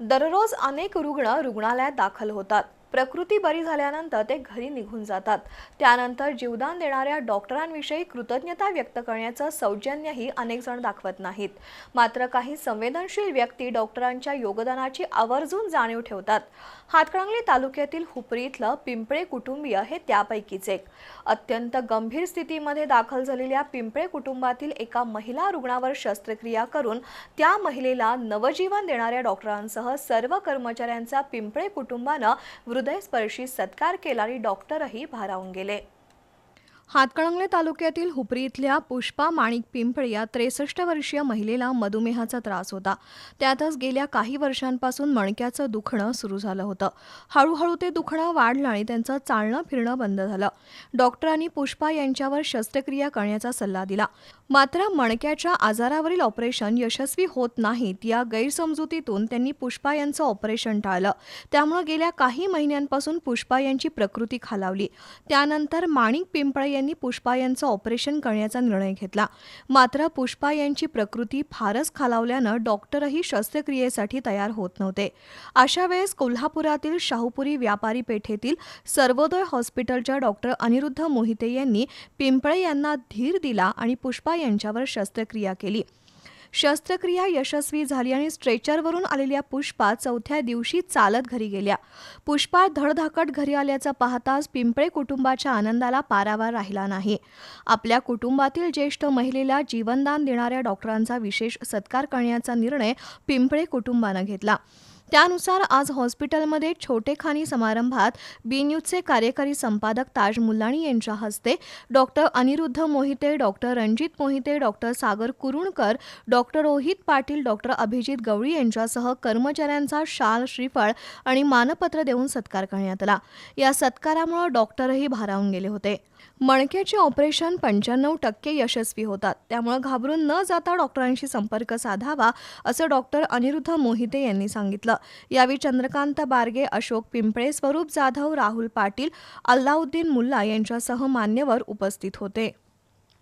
दररोज अनेक रुग्ण रुग्णालयात दाखल होतात. प्रकृती बरी झाल्यानंतर ते घरी निघून जातात. त्यानंतर जीवदान देणाऱ्या डॉक्टरांविषयी कृतज्ञता व्यक्त करण्याचं सौजन्यही अनेक जण दाखवत नाहीत. मात्र काही संवेदनशील व्यक्ती डॉक्टरांच्या योगदानाची आवर्जून जाणीव ठेवतात. हातकणंगले तालुक्यातील हुपरी इथलं पिंपळे कुटुंबीय हे त्यापैकीच एक. अत्यंत गंभीर स्थितीमध्ये दाखल झालेल्या पिंपळे कुटुंबातील एका महिला रुग्णावर शस्त्रक्रिया करून त्या महिलेला नवजीवन देणाऱ्या डॉक्टरांसह सर्व कर्मचाऱ्यांचा पिंपळे कुटुंबानं हृदयस्पर्शी सत्कार केला आणि डॉक्टरही भारावून गेले. हातकणंगले तालुक्यातील हुपरी इथल्या पुष्पा माणिक पिंपळ या त्रेसष्ट वर्षीय महिलेला मधुमेहाचा त्रास होता. त्यातच गेल्या काही वर्षांपासून मणक्याचं दुखणं सुरू झालं होतं. हळूहळू ते दुखणं वाढलं आणि त्यांचं चालणं फिरणं बंद झालं. डॉक्टरांनी पुष्पा यांच्यावर शस्त्रक्रिया करण्याचा सल्ला दिला. मात्र मणक्याच्या आजारावरील ऑपरेशन यशस्वी होत नाहीत या गैरसमजुतीतून त्यांनी पुष्पा यांचं ऑपरेशन टाळलं. त्यामुळे गेल्या काही महिन्यांपासून पुष्पा यांची प्रकृती खालावली. त्यानंतर माणिक पिंपळ यांनी पुष्पा यांचं ऑपरेशन करण्याचा निर्णय घेतला. मात्र पुष्पा यांची प्रकृती फारच खालावल्यानं डॉक्टरही शस्त्रक्रियेसाठी तयार होत नव्हते. अशा वेळेस कोल्हापुरातील शाहूपुरी व्यापारी पेठेतील सर्वोदय हॉस्पिटलच्या डॉक्टर अनिरुद्ध मोहिते यांनी पिंपळे यांना धीर दिला आणि पुष्पा यांच्यावर शस्त्रक्रिया केली. शस्त्रक्रिया यशस्वी झाली आणि स्ट्रेचरवरून आलेल्या पुष्पा चौथ्या दिवशी चालत घरी गेल्या. पुष्पा धडधाकट घरी आल्याचं पाहताच पिंपळे कुटुंबाच्या आनंदाला पारावार राहिला नाही. आपल्या कुटुंबातील ज्येष्ठ महिलेला जीवनदान देणाऱ्या डॉक्टरांचा विशेष सत्कार करण्याचा निर्णय पिंपळे कुटुंबानं घेतला. त्यानुसार आज हॉस्पिटलमध्ये छोटेखानी समारंभात बी न्यूजचे कार्यकारी संपादक ताज मुल्लाणी यांच्या हस्ते doctor Aniruddha Mohite doctor Ranjit Mohite doctor Sagar Kurunkar doctor Rohit Patil doctor Abhijit Gawali यांच्यासह कर्मचाऱ्यांचा शाल श्रीफळ आणि मानपत्र देऊन सत्कार करण्यात आला. या सत्कारामुळे डॉक्टरही भारावून गेले होते. मणक्याचे ऑपरेशन पंच्याण्णव टक्के यशस्वी होतात. त्यामुळे घाबरून न जाता डॉक्टरांशी संपर्क साधावा असं डॉक्टर अनिरुद्ध मोहिते यांनी सांगितलं. यावेळी चंद्रकांत बारगे अशोक पिंपळे स्वरूप जाधव राहुल पाटील अल्लाउद्दीन मुल्ला यांच्यासह मान्यवर उपस्थित होते.